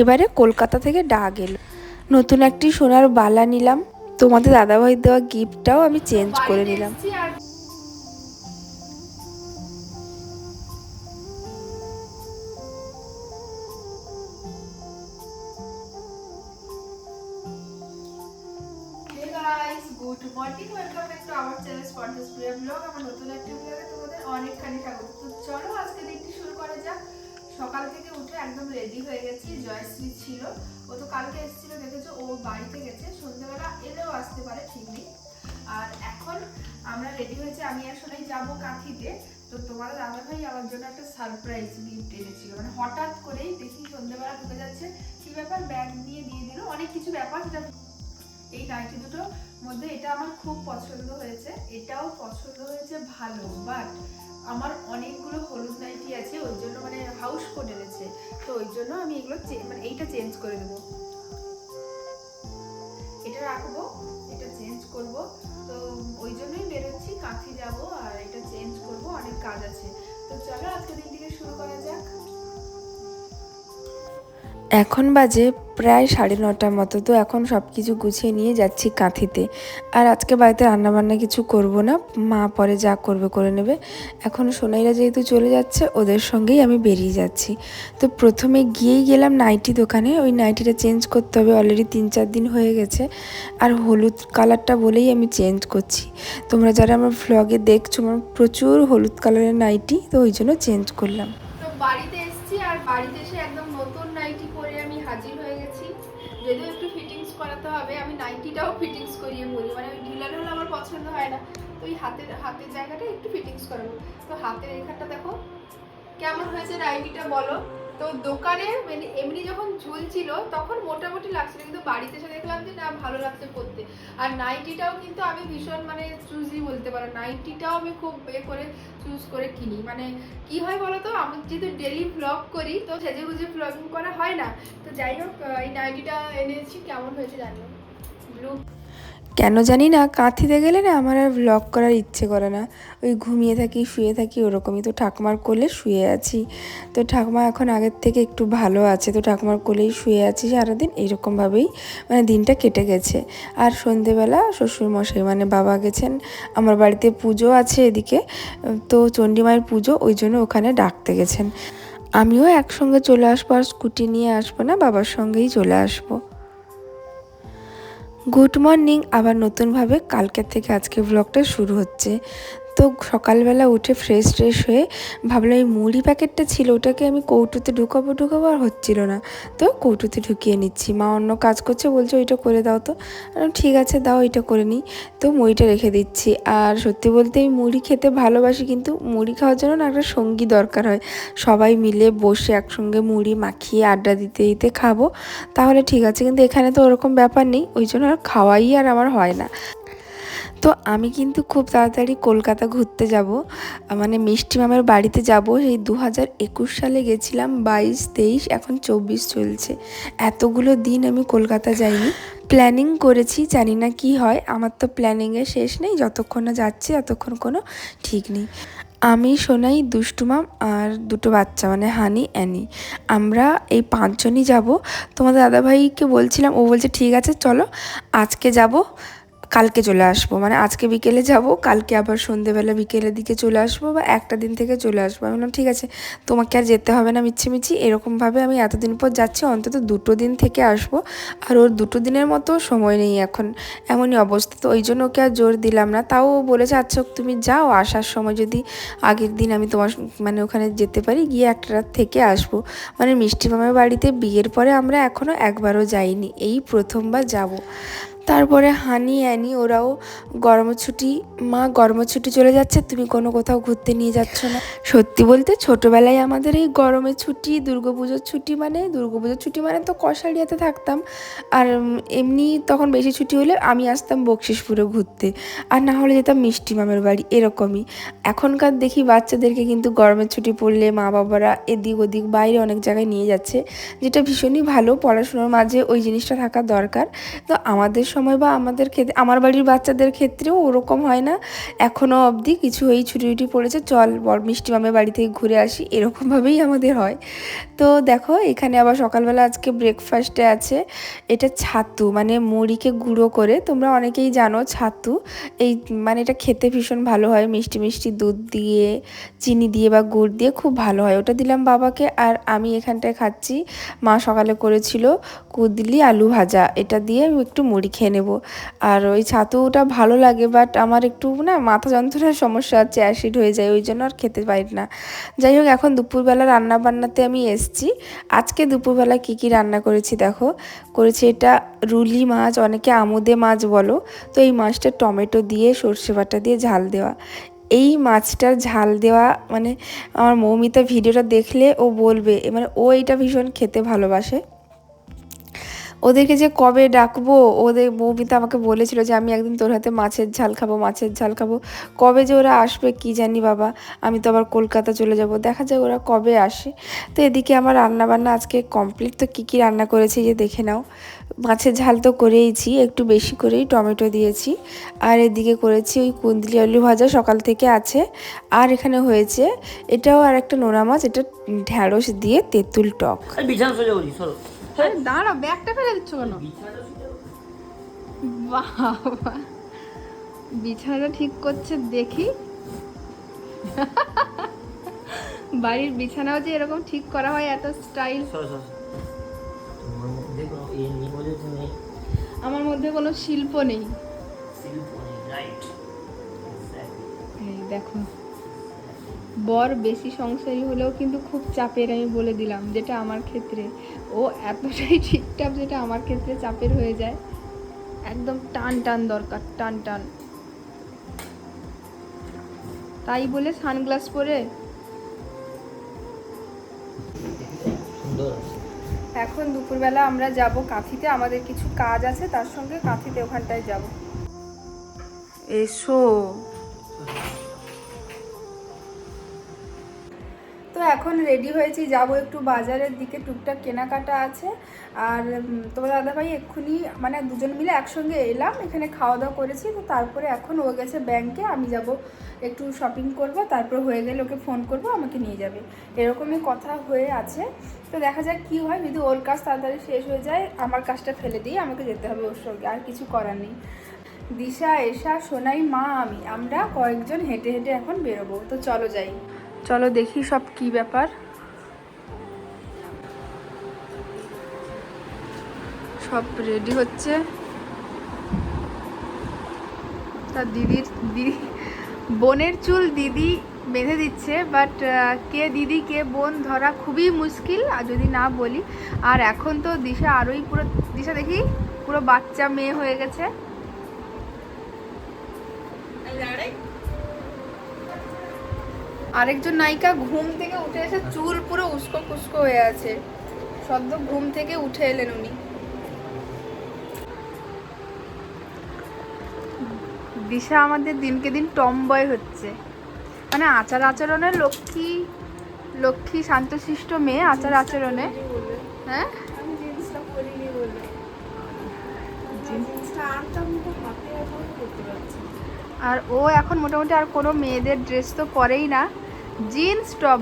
এবারে কলকাতা থেকে ডাক এলো নতুন একটি সোনার বালা নিলাম। তোমাদের দাদাভাই দেওয়া গিফটটাও আমি চেঞ্জ করে নিলাম। একদম রেডি হয়ে গেছি জয়শ্রী ছিল। ও তো কালকে এসেছিল, দেখেছ? ও বাড়িতে গেছে, সন্ধ্যেবেলা এলেও আসতে পারে ঠিক নেই আর এখন আমরা রেডি হয়েছে, আমি আসলে যাব কাঁথিতে তো তোমার দাদা ভাই আমার জন্য একটা সারপ্রাইজ গিফট এনেছিল। মানে হঠাৎ করেই দেখি সন্ধ্যেবেলা ঢুকে যাচ্ছে। কি ব্যাপার? ব্যাগ নিয়ে দিয়ে দিল। অনেক কিছু ব্যাপার, যেটা এই নাইটি দুটোর মধ্যে, এটা আমার খুব পছন্দ হয়েছে। এটাও পছন্দ হয়েছে ভালো বাট আমার অনেকগুলো হলুদ নাইটি আছে। ওর জন্য মানে হাউস কোট এনেছে তো ওই জন্য আমি এগুলো মানে এইটা চেঞ্জ করে দেবো। এটা রাখব, এটা চেঞ্জ করব। তো ওই জন্যই বেরোচ্ছি, কাঁথি যাব আর এটা চেঞ্জ করব, অনেক কাজ আছে। তো চলো আজকে দিন থেকে শুরু করা যাক। এখন বাজে প্রায় সাড়ে নটার মতো, তো এখন সব কিছু গুছিয়ে নিয়ে যাচ্ছি কাঁথিতে। আর আজকে বাড়িতে রান্নাবান্না কিছু করব না, মা পরে যা করবে করে নেবে। এখন সোনাইরা যেহেতু চলে যাচ্ছে, ওদের সঙ্গেই আমি বেরিয়ে যাচ্ছি। তো প্রথমে গিয়েই গেলাম নাইটি দোকানে, ওই নাইটিটা চেঞ্জ করতে হবে অলরেডি তিন চার দিন হয়ে গেছে। আর হলুদ কালারটা বলেই আমি চেঞ্জ করছি। তোমরা যারা আমার ভ্লগে দেখছ, আমার প্রচুর হলুদ কালারের নাইটি, তো ওই জন্য চেঞ্জ করলাম। তো বাড়িতে এসেছি আর বাড়িতে নাইটিটাও ফিটিংস করিয়ে পরি মানে ওই ঢিলা ঢোলা আমার পছন্দ হয় না। তো ওই হাতের হাতের জায়গাটা একটু ফিটিংস করাবো তো হাতের এখানটা দেখো, কেমন হয়েছে নাইটিটা বলো। তো দোকানে মানে এমনি যখন ঝুলছিল তখন মোটামুটি লাগছিল। কিন্তু বাড়িতে এসে দেখলাম যে না, ভালো লাগছে পরতে। আর নাইটিটাও কিন্তু আমি ভীষণ মানে চুজি বলতে পারো। নাইটিটাও আমি খুব এ করে চুজ করে কিনি। মানে কি হয় বলো তো, আমি যেহেতু ডেলি ব্লগ করি, তো সেজে গুজে ব্লগিং করা হয় না। তো যাই হোক এই নাইটিটা এনেছি। কেমন হয়েছে জানিও। ব্লু কেন জানি না, কাঁথিতে গেলে না আমার আর ব্লগ করার ইচ্ছে করে না। ওই ঘুমিয়ে থাকি, শুয়ে থাকি, ওরকমই। তো ঠাকুমার কোলে শুয়ে আছি। তো ঠাকুমা এখন আগের থেকে একটু ভালো আছে। তো ঠাকুমার কোলেই শুয়ে আছি সারাদিন। এইরকমভাবেই মানে দিনটা কেটে গেছে। আর সন্ধেবেলা শ্বশুরমশাই মানে বাবা গেছেন। আমার বাড়িতে পুজো আছে এদিকে। তো চণ্ডীমায়ের পুজো, ওই জন্য ওখানে ডাকতে গেছেন। আমিও একসঙ্গে চলে আসব, আর স্কুটি নিয়ে আসব না, বাবার সঙ্গেই চলে আসব। গুড মর্নিং আবার নতুনভাবে কালকের থেকে আজকে ব্লগটা শুরু হচ্ছে। তো সকালবেলা উঠে ফ্রেশ ট্রেশ হয়ে ভাবলাম এই মুড়ি প্যাকেটটা ছিল, ওটাকে আমি কৌটোতে ঢুকাবো ঢুকাবো আর হচ্ছিল না। তো কৌটোতে ঢুকিয়ে নিচ্ছি। মা অন্য কাজ করছে, বলছে ওইটা করে দাও তো। ঠিক আছে, দাও ওইটা করে নিই। তো মুড়িটা রেখে দিচ্ছি। আর সত্যি বলতে আমি মুড়ি খেতে ভালোবাসি, কিন্তু মুড়ি খাওয়ার জন্য না একটা সঙ্গী দরকার হয়। সবাই মিলে বসে একসঙ্গে মুড়ি মাখিয়ে আড্ডা দিতে দিতে খাব। তাহলে ঠিক আছে, কিন্তু এখানে তো ওরকম ব্যাপার নেই, ওই জন্য আর খাওয়াই আর আমার হয় না। তো আমি কিন্তু খুব তাড়াতাড়ি কলকাতা ঘুরতে যাব। মানে মিষ্টি মামের বাড়িতে যাব। সেই দু হাজার একুশ সালে গেছিলাম, বাইশ তেইশ, এখন চব্বিশ চলছে। এতগুলো দিন আমি কলকাতা যাইনি। প্ল্যানিং করেছি, জানি না কি হয়। আমার তো প্ল্যানিংয়ের শেষ নেই। যতক্ষণ না যাচ্ছি, ততক্ষণ কোনো ঠিক নেই। আমি সোনাই দুষ্টুমাম আর দুটো বাচ্চা মানে হানি, অ্যানি। আমরা এই পাঁচজনই যাব। তোমাদের দাদাভাইকে বলছিলাম, ও বলছে, ঠিক আছে, চলো, আজকে যাব। কালকে চলে আসব। মানে আজকে বিকেলে যাব, কালকে আবার সন্ধেবেলা বিকেলের দিকে চলে আসব বা একটা দিন থেকে চলে আসব। আমি বললাম, ঠিক আছে, তোমাকে আর যেতে হবে না মিচ্ছি এরকমভাবে আমি এতদিন পর যাচ্ছি, অন্তত দুটো দিন থেকে আসব। আর ওর দুটো দিনের মতো সময় নেই এখন, এমনই অবস্থা। তো ওই জন্য ওকে আর জোর দিলাম না। তাও বলেছে আচ্ছা তুমি যাও, আসার সময় যদি আগের দিন আমি তোমার মানে ওখানে যেতে পারি, গিয়ে একটা রাত থেকে আসব। মানে মিষ্টি মামার বাড়িতে বিয়ের পরে আমরা এখনও একবারও যাইনি। এই প্রথমবার যাব। তারপরে হানি, অ্যানি ওরাও গরমের ছুটি, মা গরমের ছুটি চলে যাচ্ছে, তুমি কোনো কোথাও ঘুরতে নিয়ে যাচ্ছ না। সত্যি বলতে ছোটোবেলায় আমাদের এই গরমের ছুটি, দুর্গাপুজোর ছুটি মানে দুর্গাপুজোর ছুটি মানে তো কষারিয়াতে থাকতাম। আর এমনি তখন বেশি ছুটি হলে আমি আসতাম বকশিসপুরে ঘুরতে। আর না হলে যেতাম মিষ্টি মামের বাড়ি, এরকমই। এখনকার দেখি বাচ্চাদেরকে কিন্তু গরমের ছুটি পড়লে মা বাবারা এদিক ওদিক বাইরে অনেক জায়গায় নিয়ে যাচ্ছে, যেটা ভীষণই ভালো, পড়াশোনার মাঝে ওই জিনিসটা থাকা দরকার। তো আমাদের সময় বা আমাদের ক্ষেত্রে আমার বাড়ির বাচ্চাদের ক্ষেত্রেও ওরকম হয় না। এখনও অবধি কিছু এই ছুটি ছুটি পড়েছে, চল বড় মিষ্টি মামের বাড়ি থেকে ঘুরে আসি, এরকমভাবেই আমাদের হয়। তো দেখো, এখানে আবার সকালবেলা আজকে ব্রেকফাস্টে আছে, এটা ছাতু মানে মুড়িকে গুঁড়ো করে, তোমরা অনেকেই জানো ছাতু, এই মানে এটা খেতে ভীষণ ভালো হয়, মিষ্টি মিষ্টি দুধ দিয়ে, চিনি দিয়ে বা গুড় দিয়ে খুব ভালো হয়। ওটা দিলাম বাবাকে, আর আমি এখানটায় খাচ্ছি, মা সকালে করেছিল কুদলি আলু ভাজা, এটা দিয়ে আমি একটু মুড়ি খেয়ে নেব। আর ওই ছাতুটা ভালো লাগে বাট আমার একটু না মাথা যন্ত্রণার সমস্যা আছে অ্যাসিড হয়ে যায়, ওই জন্য আর খেতে পারি না। যাই হোক, এখন দুপুরবেলা রান্না বান্নাতে আমি এসছি। আজকে দুপুরবেলা কি কি রান্না করেছি দেখো। করেছি এটা রুলি মাছ, অনেকে আমুদে মাছ বলো। তো এই মাছটা টমেটো দিয়ে, সর্ষে বাটা দিয়ে ঝাল দেওয়া। এই মাছটার ঝাল দেওয়া মানে আমার মৌমিতা ভিডিওটা দেখলে ও বলবে মানে ও এটা ভীষণ খেতে ভালোবাসে। ওদেরকে যে কবে ডাকবো? ওদের মৌমিতা আমাকে বলেছিল যে, আমি একদিন তোর হাতে মাছের ঝাল খাব, মাছের ঝাল খাব। কবে যে ওরা আসবে কি জানি বাবা, আমি তো আবার কলকাতা চলে যাব। দেখা যায় ওরা কবে আসে। তো এদিকে আমার রান্না বান্না আজকে কমপ্লিট। তো কী কী রান্না করেছি যে দেখে নাও। মাছের ঝাল তো করেইছি, একটু বেশি করেই টমেটো দিয়েছি। আর এদিকে করেছি ওই কুন্দলি আলু ভাজা, সকাল থেকে আছে। আর এখানে হয়েছে, এটাও আর একটা নোনা মাছ, এটা ঢ্যাঁড়স দিয়ে তেঁতুল টক। আরে দাঁড়া ব্যাগটা ফেলে দিচ্ছ কেন? বাবা বিছানাটা ঠিক করছে দেখি। বাড়ির বিছানাও যে এরকম ঠিক করা হয় এত স্টাইল আমার মধ্যে কোনো শিল্প নেই। দেখো। বর বেশি সংসারী হলেও কিন্তু খুব চাপের, আমি বলে দিলাম, যেটা আমার ক্ষেত্রে। ও এতটাই ঠিকঠাক যেটা আমার ক্ষেত্রে চাপের হয়ে যায়। একদম টান টান দরকার, টান টান। তাই বলে সানগ্লাস পরে? এখন দুপুরবেলা আমরা যাব কাঁথিতে, আমাদের কিছু কাজ আছে, তার সঙ্গে কাঁথিতে ওখানটায় যাব। এসো। এখন রেডি হয়েছি, যাব একটু বাজারের দিকে। টুকটাক কেনাকাটা আছে। আর তোমার দাদাভাই এক্ষুনি মানে দুজন মিলে একসঙ্গে এলাম, এখানে খাওয়া দাওয়া করেছি। তো তারপরে এখন ও গেছে ব্যাংকে আমি যাব একটু শপিং করব, তারপর হয়ে গেলে ওকে ফোন করব, আমাকে নিয়ে যাবে। এরকমই কথা হয়ে আছে। তো দেখা যাক কি হয়, যদি ওর কাজ তাড়াতাড়ি শেষ হয়ে যায়, আমার কাজটা ফেলে দিয়ে আমাকে যেতে হবে ওর সঙ্গে, আর কিছু করার নেই। দিশা, এশা, সোনাই, মা, আমি। আমরা কয়েকজন হেঁটে হেঁটে এখন বেরোবো। তো চলো যাই। চলো দেখি সব কি ব্যাপার। সব রেডি হচ্ছে। তার দিদির দিদি, বোনের চুল দিদি বেঁধে দিচ্ছে বাট কে দিদি, কে বোন ধরা খুবই মুশকিল, আর যদি না বলি। আর এখন তো দিশা আরোই পুরো দিশা দেখি, পুরো বাচ্চা মেয়ে হয়ে গেছে। আরেকজন নায়িকা ঘুম থেকে উঠে এসে চুল পুরো উস্কো খুস্কো হয়ে আছে। সদ্য ঘুম থেকে উঠে এলেন উনি। দিশা আমাদের দিনকে দিন টমবয় হচ্ছে। মানে আচার আচরণে লক্ষ্মী লক্ষ্মী শান্তশিষ্ট মেয়ে আচার আচরণে। হ্যাঁ? আর ও এখন মোটামুটি আর কোনো মেয়েদের ড্রেস তো পরেই না। জিন্স টপ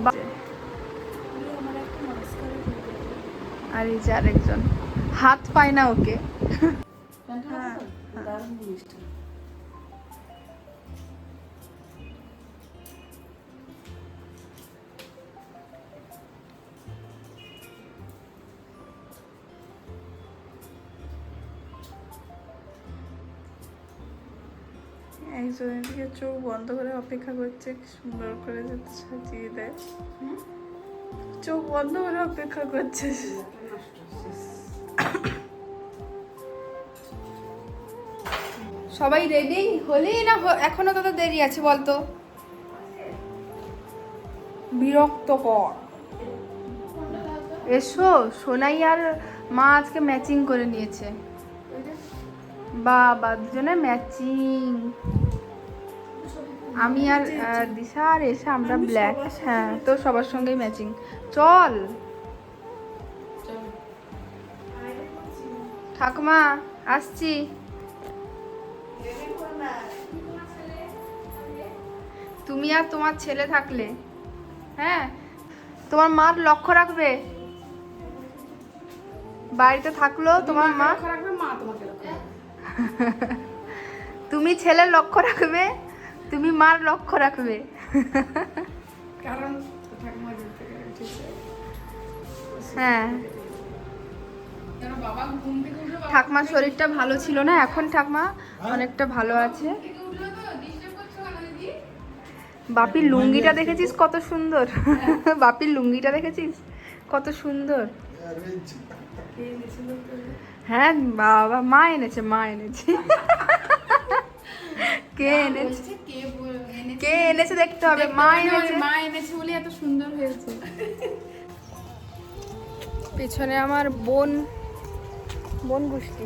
আর এই যে আরেকজন। হাত পায় না ওকে। একজন এদিকে চোখ বন্ধ করে অপেক্ষা করছে সুন্দর করে যাতে সাজিয়ে দেয় চোখ বন্ধ করে অপেক্ষা করছে। সবাই রেডি হলেই না এখনও কত দেরি আছে বলতো? বিরক্তকর। এসো সোনাই আর মা আজকে ম্যাচিং করে নিয়েছে। বাবা দুজনে ম্যাচিং আমি আর দিশা আর এসে আমরা ব্ল্যাক হ্যাঁ তো সবার সঙ্গেই ম্যাচিং চল। ঠাকুমা আসছি। তুমি আর তোমার ছেলে থাকলে। হ্যাঁ তোমার মার লক্ষ্য রাখবে। বাড়িতে থাকল তোমার মা। তুমি ছেলের লক্ষ্য রাখবে। তুমি মার লক্ষ্য রাখবে। কারণ হ্যাঁ। ঠাকমার শরীরটা ভালো ছিল না এখন ঠাকমা অনেকটা ভালো আছে। দিদি? বাপির লুঙ্গিটা দেখেছিস কত সুন্দর? বাপির লুঙ্গিটা দেখেছিস? কত সুন্দর? হ্যাঁ বাবা মা এনেছে মা এনেছে। কে এনেছে? কে এনেছে? দেখতে হবে মা এনেছে। মা এনেছে বলে এত সুন্দর হয়েছে। পেছনে আমার বোন বোন গোষ্ঠী।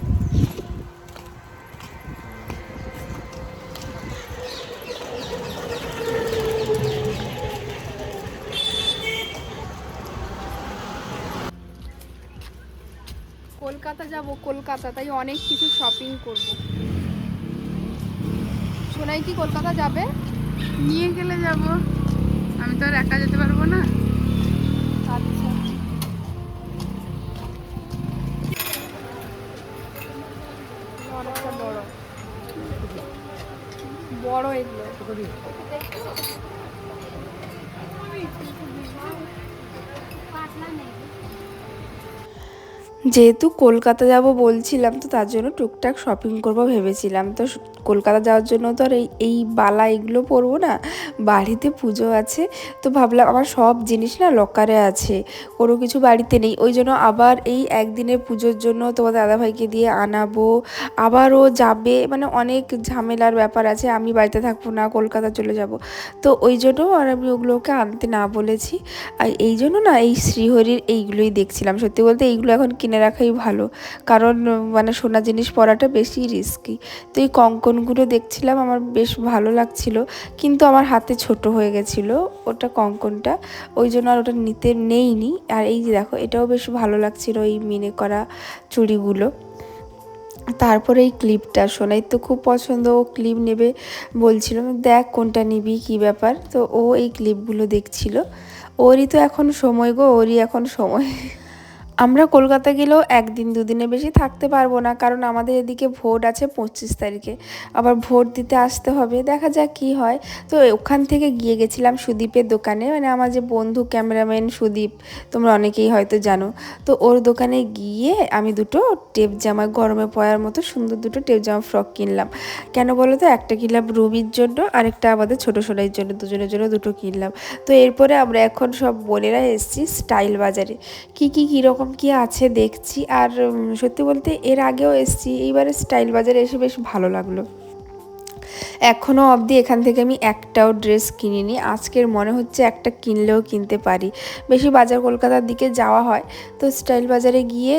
কলকাতা যাব কলকাতা তাই অনেক কিছু শপিং করব। সোনাই কি কলকাতা যাবে? নিয়ে গেলে যাব। আমি তো আর একা যেতে পারব না। আচ্ছা। অনেকটা বড়। বড় এগুলো। যেহেতু কলকাতা যাব বলছিলাম তো তার জন্য টুকটাক শপিং করব ভেবেছিলাম। তো কলকাতা যাওয়ার জন্য তো আর এই এই বালা এগুলো পরবো না। বাড়িতে পুজো আছে। তো ভাবলাম আমার সব জিনিস না লকারে আছে। কোনো কিছু বাড়িতে নেই। ওই জন্য আবার এই একদিনের পুজোর জন্য তোমার দাদাভাইকে দিয়ে আনাবো। আবারও যাবে। মানে অনেক ঝামেলার ব্যাপার আছে। আমি বাড়িতে থাকব না, কলকাতা চলে যাব। তো ওই জন্য আর আমি ওগুলোকে আনতে না বলেছি। আর এই জন্য না এই শ্রীহরির এইগুলোই দেখছিলাম। সত্যি বলতে এইগুলো এখন কিনে রাখাই ভালো। কারণ মানে সোনা জিনিস পরাটা বেশি রিস্কি তো এই কঙ্কনগুলো দেখছিলাম, আমার বেশ ভালো লাগছিল। কিন্তু আমার হাতে ছোট হয়ে গেছিল ওটা কঙ্কনটা। ওই জন্য আর ওটা নিতে নেইনি। আর এই যে দেখো, এটাও বেশ ভালো লাগছিল এই মিনে করা চুড়িগুলো। তারপরে এই ক্লিপটা, সোনাই তো খুব পছন্দ, ও ক্লিপ নেবে বলছিল। দেখ কোনটা নিবি, কী ব্যাপার? তো ও এই ক্লিপগুলো দেখছিল। ওরই তো এখন সময় গো, ওরই এখন সময়। আমরা কলকাতা গেলেও একদিন, দুদিনে বেশি থাকতে পারব না, কারণ আমাদের এদিকে ভোট আছে পঁচিশ তারিখে। আবার ভোট দিতে আসতে হবে, দেখা যাক কি হয়। তো ওখান থেকে গিয়ে গেছিলাম সুদীপের দোকানে মানে আমার যে বন্ধু ক্যামেরাম্যান সুদীপ, তোমরা অনেকেই হয়তো জানো। তো ওর দোকানে গিয়ে আমি দুটো টেপ জামা, গরমে পরার মতো সুন্দর দুটো টেপ জামা ফ্রক কিনলাম। কেন বলো তো? একটা কিনলাম রুবির জন্য, আরেকটা আমাদের ছোটো সোনাইয়ের জন্য, দুজনের জন্য দুটো কিনলাম। তো এরপরে আমরা এখন সব বোনেরা এসেছি স্টাইল বাজারে। কি কি, কীরকম কি আছে দেখছি। আর সত্যি বলতে এর আগেও এসেছি। এইবারে স্টাইল বাজারে এসে বেশ ভালো লাগল। এখনও অবধি এখান থেকে আমি একটাও ড্রেস কিনিনি। আজকের মনে হচ্ছে একটা কিনলেও কিনতে পারি। বেশি বাজার কলকাতার দিকে যাওয়া হয়, তো স্টাইল বাজারে গিয়ে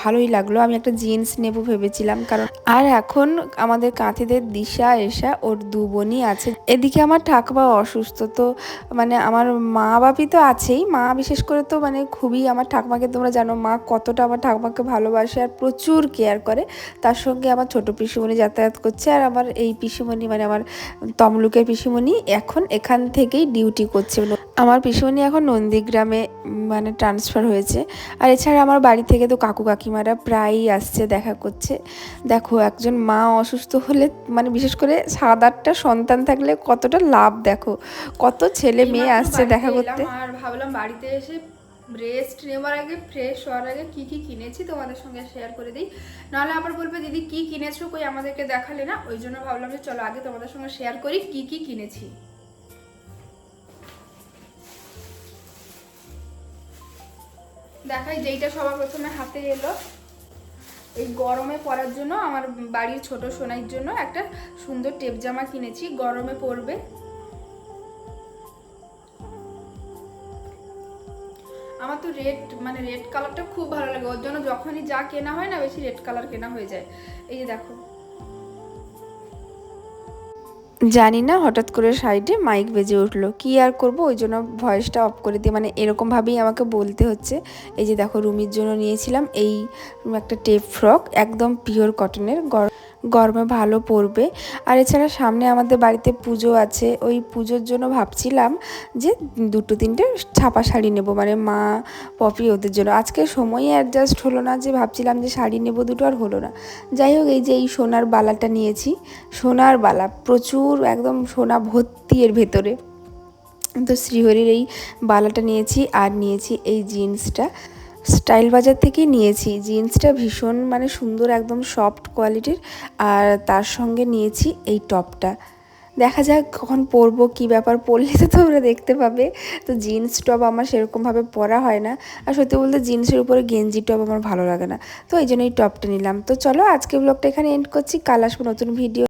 ভালোই লাগল। আমি একটা জিন্স নেব ভেবেছিলাম, কারণ আর এখন আমাদের কাঁথিদের দিশা এসা ওর দু বোনই আছে। এদিকে আমার ঠাকুমা অসুস্থ, তো মানে আমার মা বাপি তো আছেই। মা বিশেষ করে তো মানে খুবই আমার ঠাকুমাকে তোমরা জানো, মা কতটা আমার ঠাকুমাকে ভালোবাসে আর প্রচুর কেয়ার করে। তার সঙ্গে আমার ছোট পিসিমণি যাতায়াত করছে আর আমার এই পিসিমণি মানে আমার তমলুকের পিসিমণি এখন এখান থেকেই ডিউটি করছে। আমার পিসিমণি এখন নন্দীগ্রামে মানে ট্রান্সফার হয়েছে। আর এছাড়া আমার বাড়ি থেকে তো কাকু কাকিমারা প্রায়ই আসছে দেখা করছে। দেখো একজন মা অসুস্থ হলে মানে বিশেষ করে সাত আটটা সন্তান থাকলে কতটা লাভ দেখো। কত ছেলে মেয়ে আসছে দেখা করতে। আর ভাবলাম বাড়িতে এসে রেস্ট নেওয়ার আগে ফ্রেশ হওয়ার আগে কি কি কিনেছি তোমাদের সঙ্গে শেয়ার করে দিই। নাহলে আবার বলবে, দিদি, কি কিনেছো? কই আমাদেরকে দেখালে না? ওই জন্য ভাবলাম যে চলো আগে তোমাদের সঙ্গে শেয়ার করি কি কি কিনেছি। দেখাই, যেইটা সবার প্রথমে হাতে এলো। এই গরমে পরার জন্য আমার বাড়ির ছোট সোনাইয়ের জন্য একটা সুন্দর টেপ জামা কিনেছি। গরমে পরবে। আমার তো রেড মানে রেড কালারটা খুব ভালো লাগে। ওর জন্য যখনই যা কেনা হয় না, বেশি রেড কালার কেনা হয়ে যায়। এই যে দেখো। জানি না, হঠাৎ করে সাইডে মাইক বেজে উঠল। কি আর করব? ওই জন্য ভয়েসটা অফ করে দিয়ে মানে এরকমভাবেই আমাকে বলতে হচ্ছে। এই যে দেখো, রুমির জন্য নিয়েছিলাম এই একটা টেপ ফ্রক একদম পিওর কটনের গরমে ভালো পড়বে। আর এছাড়া সামনে আমাদের বাড়িতে পুজো আছে। ওই পুজোর জন্য ভাবছিলাম যে দুটো তিনটে ছাপা শাড়ি নেব। মানে মা, পপি ওদের জন্য। আজকে সময়ই অ্যাডজাস্ট হলো না যে ভাবছিলাম যে শাড়ি নেব দুটো আর হলো না। যাই হোক, এই যে এই সোনার বালাটা নিয়েছি। সোনার বালা, প্রচুর একদম সোনা ভর্তি এর ভেতরে। তো শ্রীহরির এই বালাটা নিয়েছি আর নিয়েছি এই জিন্সটা। স্টাইল বাজার থেকেই নিয়েছি। জিন্সটা ভীষণ মানে সুন্দর, একদম সফট কোয়ালিটির আর তার সঙ্গে নিয়েছি এই টপটা। দেখা যাক কখন পরবো, কী ব্যাপার পরলে তো তোমরা দেখতে পাবে। তো জিন্স টপ আমার সেরকমভাবে পরা হয় না। আর সত্যি বলতে জিন্সের উপরে গেঞ্জি টপ আমার ভালো লাগে না। তো এই জন্য এই টপটা নিলাম। তো চলো আজকে ব্লগটা এখানে এন্ড করছি। কাল আসব নতুন ভিডিও